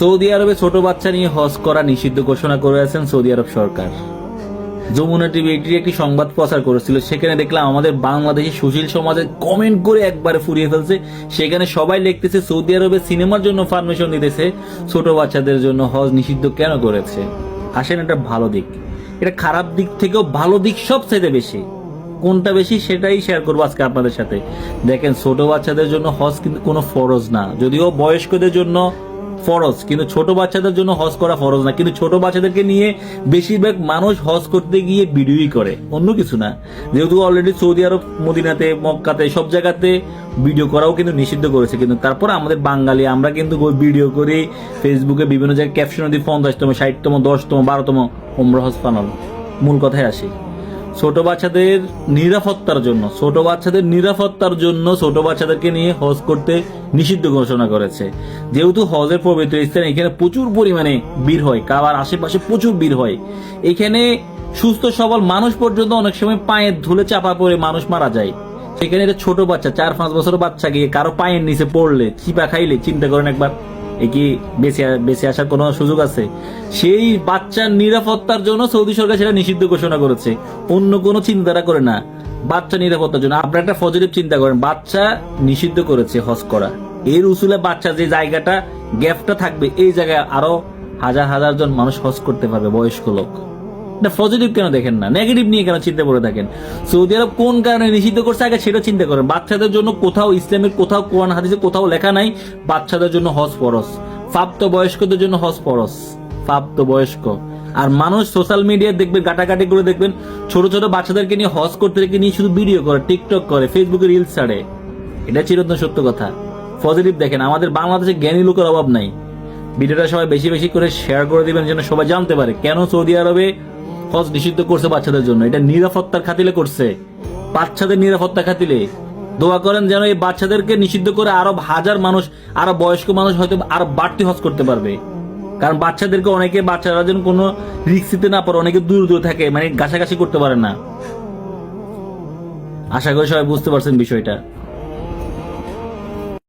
Saudi আরবে ছোট বাচ্চা নিয়ে হজ করা নিষিদ্ধ ঘোষণা করেছেন সৌদি আরব সরকার। যমুনা টিভি এটির একটি সংবাদ প্রচার করেছিল। সেখানে দেখলাম আমাদের বাংলাদেশি সুশীল সমাজের কমেন্ট করে একবারে ফুরিয়ে ফেলছে। সেখানে সবাই লিখতেছে, সৌদি আরবে সিনেমার জন্য পারমিশন দিতেছে। ছোট বাচ্চাদের জন্য হজ নিষিদ্ধ কেন করেছে? আসেন এটা ভালো দিক। এটা খারাপ দিক থেকেও ভালো দিক সবচেয়ে বেশি। কোনটা বেশি সেটাই শেয়ার করব আজকে আপনাদের সাথে। দেখেন, ছোট বাচ্চাদের জন্য হজ কিন্তু কোনো ফরজ না। যদিও বয়স্কদের জন্য ফরজ, কিন্তু ছোট বাচ্চাদের জন্য হজ করা ফরজ না। কিন্তু ছোট বাচ্চাদেরকে নিয়ে বেশিরভাগ মানুষ হজ করতে গিয়ে ভিডিওই করে, অন্য কিছু না। যেহেতু অলরেডি সৌদি আরব, মদিনাতে, মক্কাতে, সব জায়গাতে ভিডিও করাও কিন্তু নিষিদ্ধ করেছে। কিন্তু তারপর আমাদের বাঙালি, আমরা কিন্তু ভিডিও করি ফেসবুকে বিভিন্ন জায়গায় ক্যাপশন দিই পঞ্চাশতম, ষাটতম, দশতম, বারোতম ওমরা হজ পালন। মূল কথায় আসি। ছোট বাচ্চাদের নিরাপত্তার জন্য, ছোট বাচ্চাদের নিরাপত্তার জন্য ছোট বাচ্চাদেরকে নিয়ে হজ করতে নিষিদ্ধ ঘোষণা করেছে। যেহেতু হজের পবিত্র স্থান, এখানে প্রচুর পরিমাণে ভিড় হয়, কাবার আশেপাশে প্রচুর ভিড় হয়। এখানে সুস্থ সবল মানুষ পর্যন্ত অনেক সময় পায়ের ধুলে চাপা পড়ে মানুষ মারা যায়। সেখানে একটা ছোট বাচ্চা, চার পাঁচ বছর বাচ্চা গিয়ে কারও পায়ের নিচে পড়লে চিপা খাইলে, চিন্তা করেন একবার। কি বেঁচে বেঁচে আসার কোনো সুযোগ আছে? সেই বাচ্চার নিরাপত্তার জন্য সৌদি সরকার সেটা নিষিদ্ধ ঘোষণা করেছে। অন্য কোনো চিন্তাটা করে না। বাচ্চা নিরাপত্তার জন্য। আপনারা একটা পজিটিভ চিন্তা করেন। বাচ্চা নিষিদ্ধ করেছে হজ করা। এর উসুলে বাচ্চা যে জায়গাটা গ্যাপটা থাকবে, এই জায়গায় আরও হাজার হাজার জন মানুষ হজ করতে পারবে, বয়স্ক লোক। না পজিটিভ কেন দেখেন না? নেগেটিভ নিয়ে কেন চিন্তা করে থাকেন? সৌদি আরব কোন কারণে নিষিদ্ধ করছে, আগে সেটা চিন্তা করেন। বাচ্চাদের জন্য কোথাও ইসলামের, কোথাও কোরআন, হাদিসে কোথাও লেখা নাই, বাচ্চাদের জন্য হজ ফরস প্রাপ্ত বয়স্কদের জন্য হজ ফরস প্রাপ্ত বয়স্ক। আর মানুষ সোশ্যাল মিডিয়া দেখবেন কাটাকাটি করে দেখবেন, ছোট ছোট বাচ্চাদেরকে নিয়ে হজ করতে নিয়ে শুধু ভিডিও করে টিকটক করে ফেসবুকে রিলস ছাড়ে। এটা চিরন্তন সত্য কথা। পজিটিভ দেখেন, আমাদের বাংলাদেশে জ্ঞানী লোকের অভাব নাই। ভিডিওটা সবাই বেশি বেশি করে শেয়ার করে দিবেন, যেন সবাই জানতে পারে। কেন সৌদি আরবে হজ নিষিদ্ধ করছে বাচ্চাদের জন্য। এটা নিরাপত্তার খাতিলে করছে। বাচ্চাদের নিরাপত্তা খাতিলে। দোয়া করেন যেন এই বাচ্চাদেরকে নিষিদ্ধ করে আরও হাজার মানুষ, আরও বয়স্ক মানুষ হয়তো আরও বাড়তি হজ করতে পারবে। কারণ বাচ্চাদেরকে অনেকে বাচ্চারা যেন কোনো রিক্সিতে না পড়ে, অনেকে দূর দূরে থাকে মানে ঘাসাঘাসি করতে পারে না। আশা করি সবাই বুঝতে পারছেন বিষয়টা।